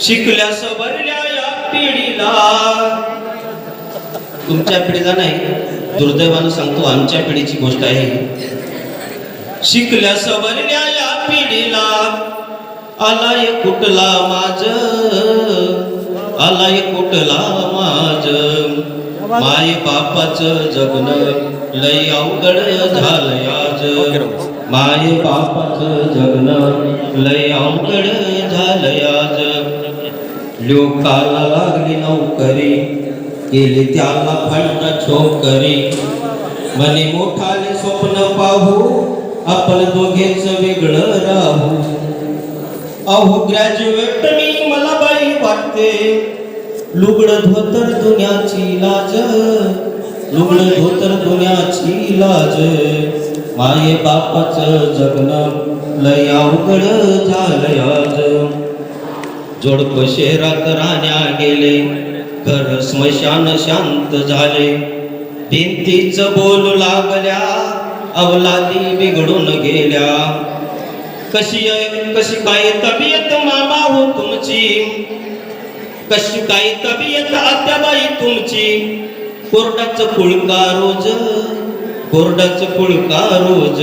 शिकल्या सबरल्या या पिढीला. तुमच्या पिढीला नाही दुर्दैवानं सांगतो आमच्या पिढीची गोष्ट आहे शिकल्या सवरल्या या पिढीला आलाय कुठला माझ आलाय कुठला माझ माय बापाचं जगन लय अवघड झालं आज. माय बापाचं जगन लय अवघड झालंय आज. लोकाला लागली नोकरी केली त्याला फंड छोकरी. म्हणे मोठाले स्वप्न पाहू आपण दोघेच वेगळं राहू. अहो ग्रॅज्युएट मी मला बाई वाटते. लुगड धोतर दुन्याची लाज. लुगड धोतर दुन्याची लाज. माये बापाचं जगणं लय अवघड झालंय आज. जोडप शहरात राहण्या गेले घर स्मशान शांत झाले. भिंतीच बोलू लागल्या अवलादी बिघडून गेल्या. कशी कशी काय तब्येत मामा हो तुमची? कशी काय तब्येत आत्याबाई तुमची? कोर्टाचं फुळका रोज कोरडाचं पुळका रोज?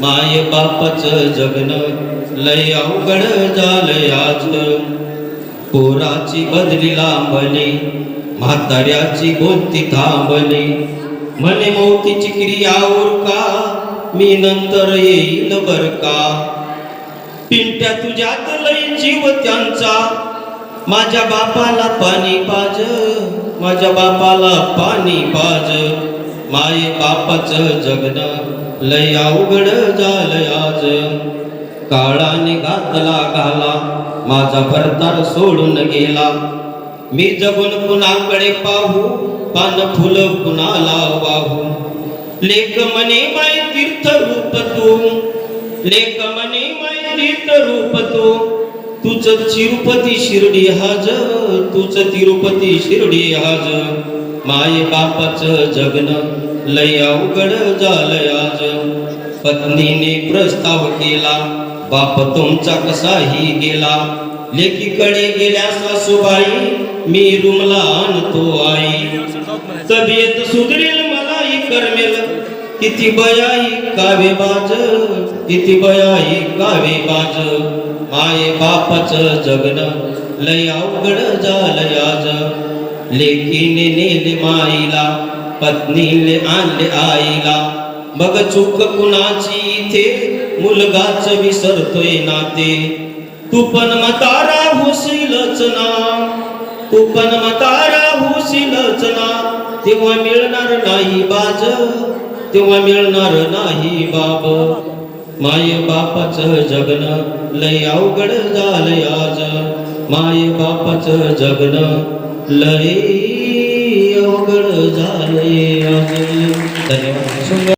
माय बापाचं जगन लय अवघड झालंय आज. पोराची बदली लांबली म्हाताऱ्याची बोलती थांबली? म्हणे मोतीची क्रिया उरका मी नंतर येईल बर का? पिंट्या तुझ्यात लय जीव त्यांचा. माझ्या बापाला पाणी पाज माझ्या बापाला पाणी पाज. माय बापाचं जगणं लय अवघड झालं आज. काळाने घातला घाला माझा भरतार सोडून गेला. मी जगून कुणाकडे पाहू पान फुलं कुणाला वाहू? लेख मने माय तीर्थ रूप तू. लेख मने माय तीर्थ रूप तू. तुझ तिरुपती शिर्डी हाज तुझ तिरुपती शिर्डी हाज. माय बापाचं जगन लय अवघड झालंय आज. पत्नीने प्रस्ताव केला बाप तुमचा कसाही गेला. लेकीकडे गेल्या सासूबाई मी रुमला आणतो आई. तब्येत सुधरेल मलाही करमेल. किती बयाई कावे बाज किती बयाई कावे बाज. माये बापाचं जगन लय अवघड झालंय आज. लेकीने नेले माईला पत्नीले आणले आईला. मग चूक कुणाची इथे मुलगाच विसरतोय नाते. तू पण मतारा होशीलच ना. तू पण मतारा होशीलच ना. तेव्हा मिळणार नाही बाज तेव्हा मिळणार नाही बाब माय बापाचं जगणं लय अवघड झालं आज. माय बापाचं जगणं लय अवघड झालंय आज धन्यवाद